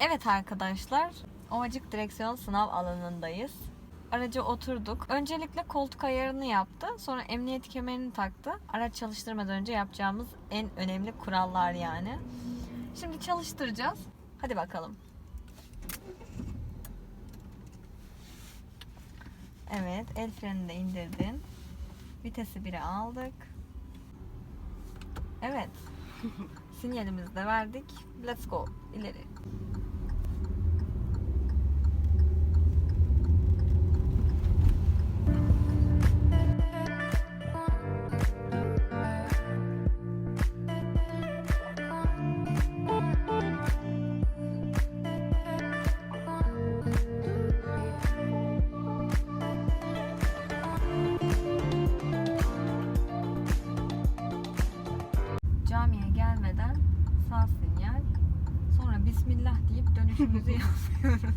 Evet arkadaşlar, Ovacık direksiyon sınav alanındayız. Araca oturduk. Öncelikle koltuk ayarını yaptı. Sonra emniyet kemerini taktı. Araç çalıştırmadan önce yapacağımız en önemli kurallar yani. Şimdi çalıştıracağız. Hadi bakalım. Evet, el frenini de indirdin. Vitesi 1'e aldık. Evet. Sinyalimizi de verdik. Let's go. İleri. Dönüşümüzü yapıyoruz.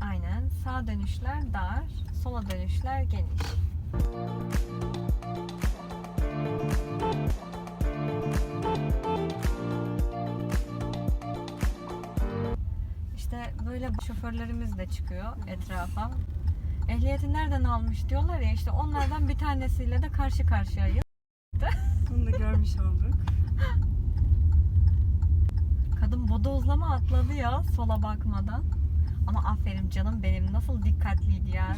Aynen. Sağ dönüşler dar, sola dönüşler geniş. İşte böyle şoförlerimiz de çıkıyor etrafa. Ehliyeti nereden almış diyorlar ya işte onlardan bir tanesiyle de karşı karşıyayız. Bunu da görmüş olduk. Atladı ya sola bakmadan. Ama aferin canım benim nasıl dikkatliydi ya.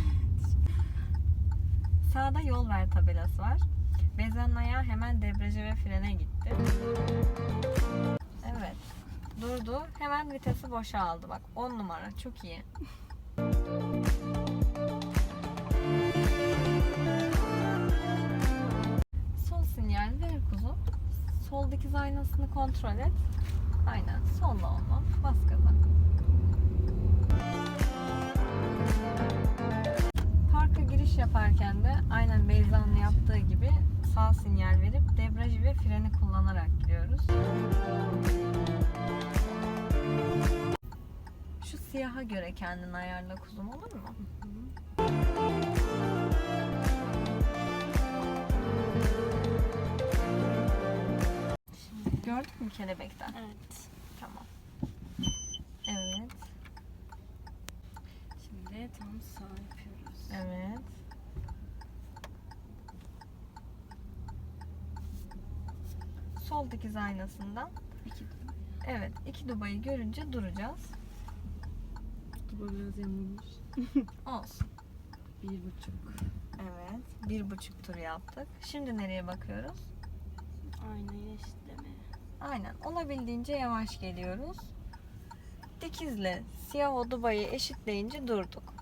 Sağda yol ver tabelası var. Beyza'nın ayağı hemen debriyaja ve frene gitti. Evet. Durdu. Hemen vitesi boşa aldı. Bak 10 numara. Çok iyi. Sol sinyal ver kuzum. Sol dikiz aynasını kontrol et. Aynen. Solla onu. Sağ sinyal verip debriyajı ve freni kullanarak giriyoruz. Şu siyaha göre kendini ayarla kuzum olur mu? Şimdi gördük mü kelebekten? Evet. Tamam. Evet. Şimdi tam sağ yapıyoruz. Evet. Sol dikiz aynasından İki evet iki dubayı görünce duracağız. duba biraz yanılmış. Olsun. Bir buçuk. Evet. Bir buçuk tur yaptık. Şimdi nereye bakıyoruz? Aynayı eşitleme. Aynen. Olabildiğince yavaş geliyoruz. Dikizle siyah o dubayı eşitleyince durduk.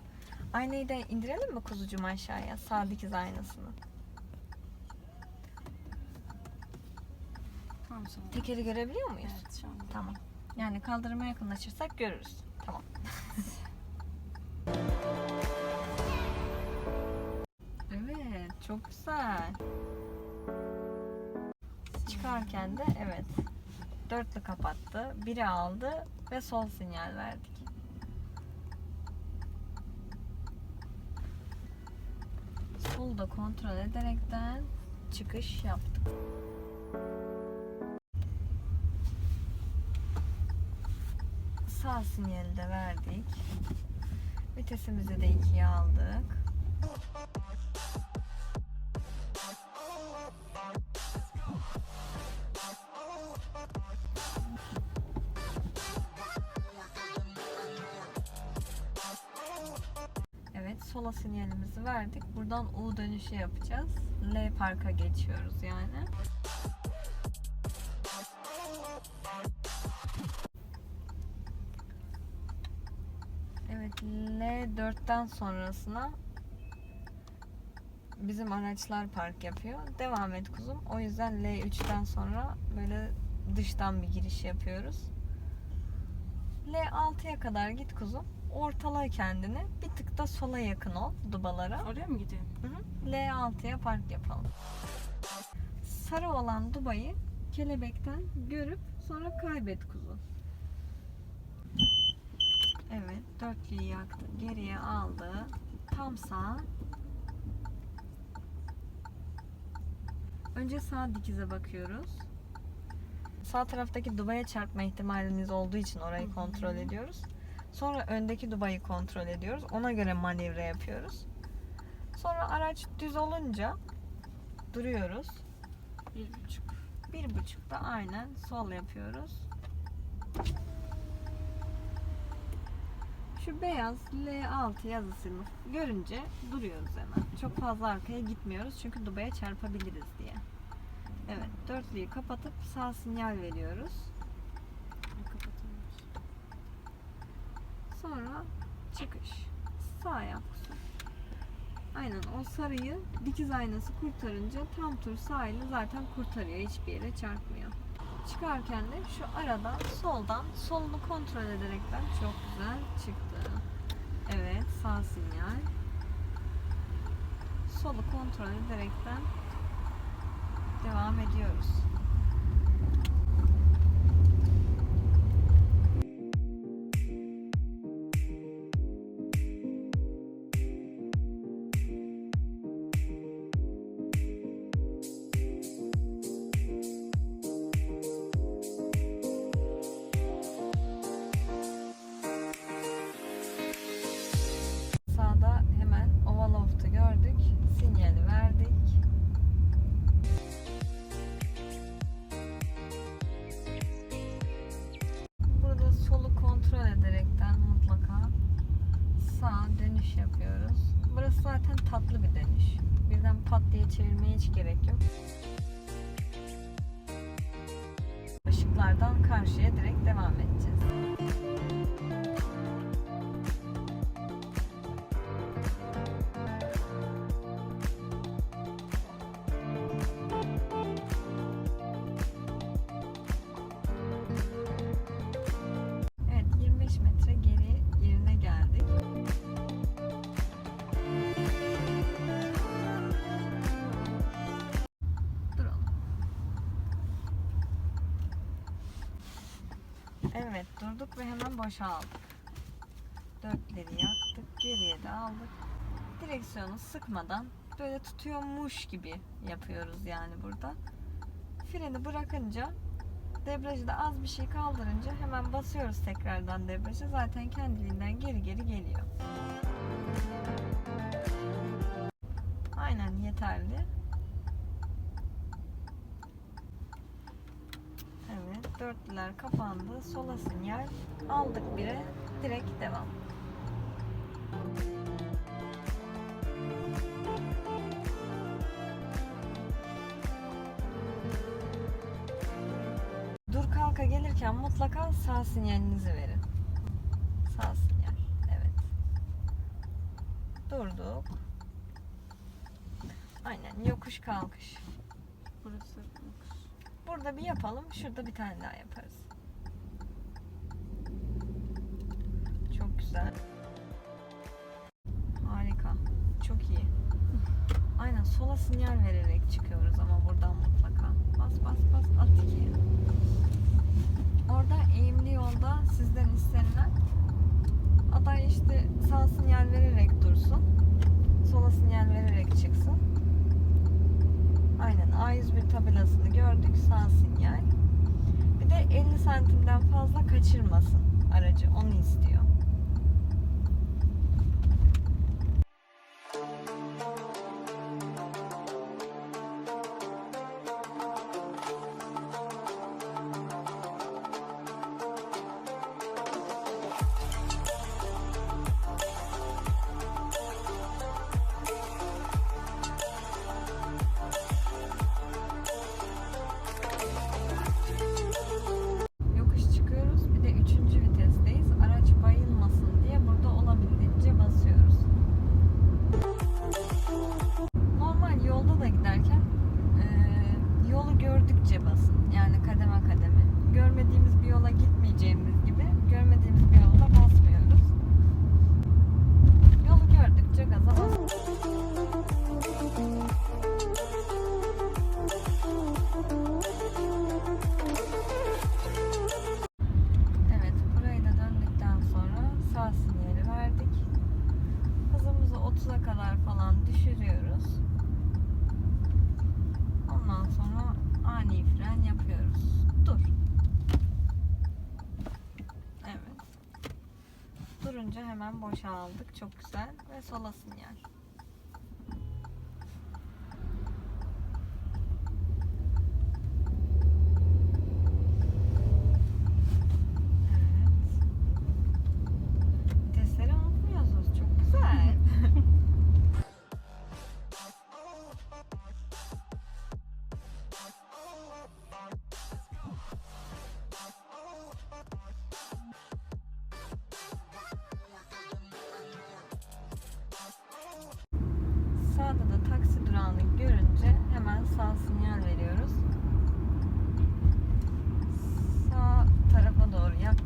Aynayı da indirelim mi kuzucuğum aşağıya? Sağ dikiz aynasını. Sağ. Tekeri görebiliyor muyuz? Evet şu anda. Tamam. Yani kaldırıma yakınlaşırsak görürüz. Tamam. evet, çok güzel. Çıkarken de evet. Dörtlü kapattı. Biri aldı ve sol sinyal verdik. Solu da kontrol ederekten çıkış yaptık. Sağ sinyali de verdik. Vitesimizi de ikiye aldık. Evet, sola sinyalimizi verdik. Buradan U dönüşü yapacağız. L parka geçiyoruz yani. Evet, L4'ten sonrasına bizim araçlar park yapıyor. Devam et kuzum. O yüzden L3'ten sonra böyle dıştan bir giriş yapıyoruz. L6'ya kadar git kuzum. Ortala kendini. Bir tık da sola yakın ol dubalara. Oraya mı hı. L6'ya park yapalım. Sarı olan dubayı kelebekten görüp sonra kaybet kuzu. Evet, dörtlüyü yaktı. Geriye aldı. Tam sağ. Önce sağ dikize bakıyoruz. Sağ taraftaki dubaya çarpma ihtimalimiz olduğu için orayı kontrol ediyoruz. Sonra öndeki dubayı kontrol ediyoruz. Ona göre manevra yapıyoruz. Sonra araç düz olunca duruyoruz. Bir buçuk. Bir buçukta aynen sol yapıyoruz. Şu beyaz L6 yazısını görünce duruyoruz hemen. Çok fazla arkaya gitmiyoruz çünkü dubaya çarpabiliriz diye. Evet, dörtlüyü kapatıp sağ sinyal veriyoruz. Sonra çıkış. Sağ yap. Aynen o sarıyı dikiz aynası kurtarınca tam tur sahili zaten kurtarıyor. Hiçbir yere çarpmıyor. Çıkarken de şu aradan soldan solunu kontrol ederekten çok güzel çıktı. Evet sağ sinyal. Solu kontrol ederekten devam ediyoruz. Hiç gerek yok. Işıklardan karşıya direkt devam edeceğiz. Evet durduk ve hemen boşaldık. Dörtleri yaktık. Geriye de aldık. Direksiyonu sıkmadan böyle tutuyormuş gibi yapıyoruz yani burada. Freni bırakınca debriyajı da az bir şey kaldırınca hemen basıyoruz tekrardan debriyaja. Zaten kendiliğinden geri geri geliyor. Aynen yeterli. Evet, dörtlüler kapandı. Sola sinyal aldık bire. Direkt devam. Dur kalka gelirken mutlaka sağ sinyalinizi verin. Sağ sinyal. Evet. Durduk. Aynen yokuş kalkış. Burası yokuş. Burada bir yapalım. Şurada bir tane daha yaparız. Çok güzel. Harika. Çok iyi. Aynen sola sinyal vererek çıkıyoruz ama buradan mutlaka. Bas bas bas at ikiye. Orada eğimli yolda sizden istenilen aday işte sağ sinyal vererek dursun. Sola sinyal vererek çıksın. Aynen A101 tabelasını gördük sağ sinyal. Bir de 50 santimden fazla kaçırmasın aracı onu istiyor. Hemen boşaldık. Çok güzel. Ve sola sinyal.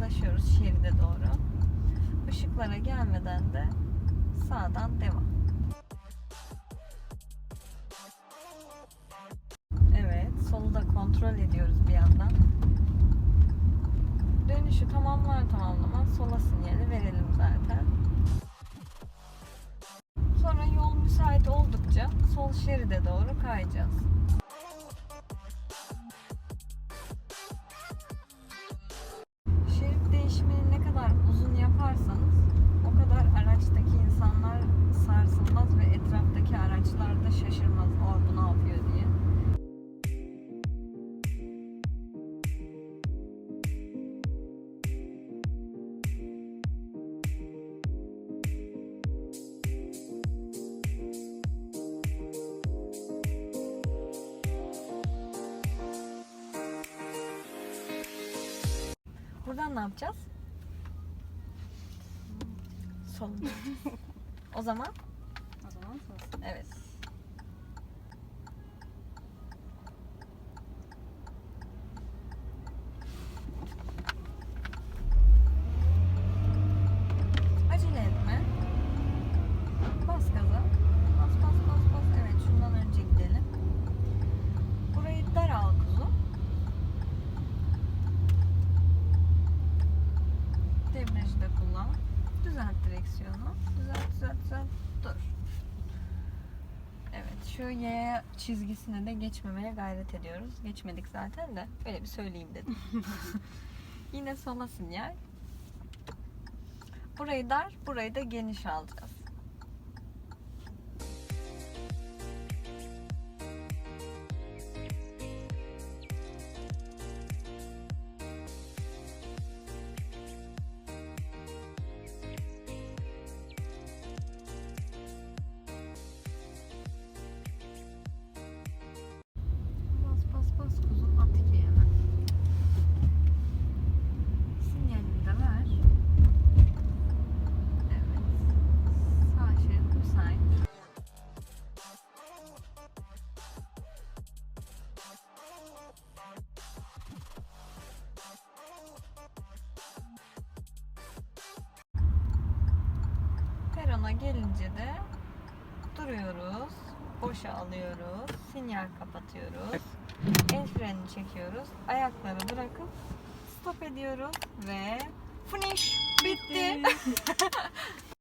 Yaklaşıyoruz şeride doğru. Işıklara gelmeden de sağdan devam. Evet, solu da kontrol ediyoruz bir yandan. Dönüşü tamamlar tamamlamaz sola sinyali verelim zaten. Sonra yol müsait oldukça sol şeride doğru kayacağız. Ne yapacağız? Sol. o zaman O zaman sağ. evet. Acele etme. Bas gaza. Bas bas bas bas. Evet şundan önce gidelim. Burayı dar al kuzum. Debriyajı da kullan. Düzelt direksiyonu. Düzelt düzelt düzelt. Dur. Evet şu Y çizgisine de geçmemeye gayret ediyoruz. Geçmedik zaten de böyle bir söyleyeyim dedim. Yine sola sinyal. Burayı dar, burayı da geniş alacağız. Perona gelince de duruyoruz. Boşa alıyoruz. Sinyal kapatıyoruz. El frenini çekiyoruz. Ayakları bırakıp stop ediyoruz ve finish bitti.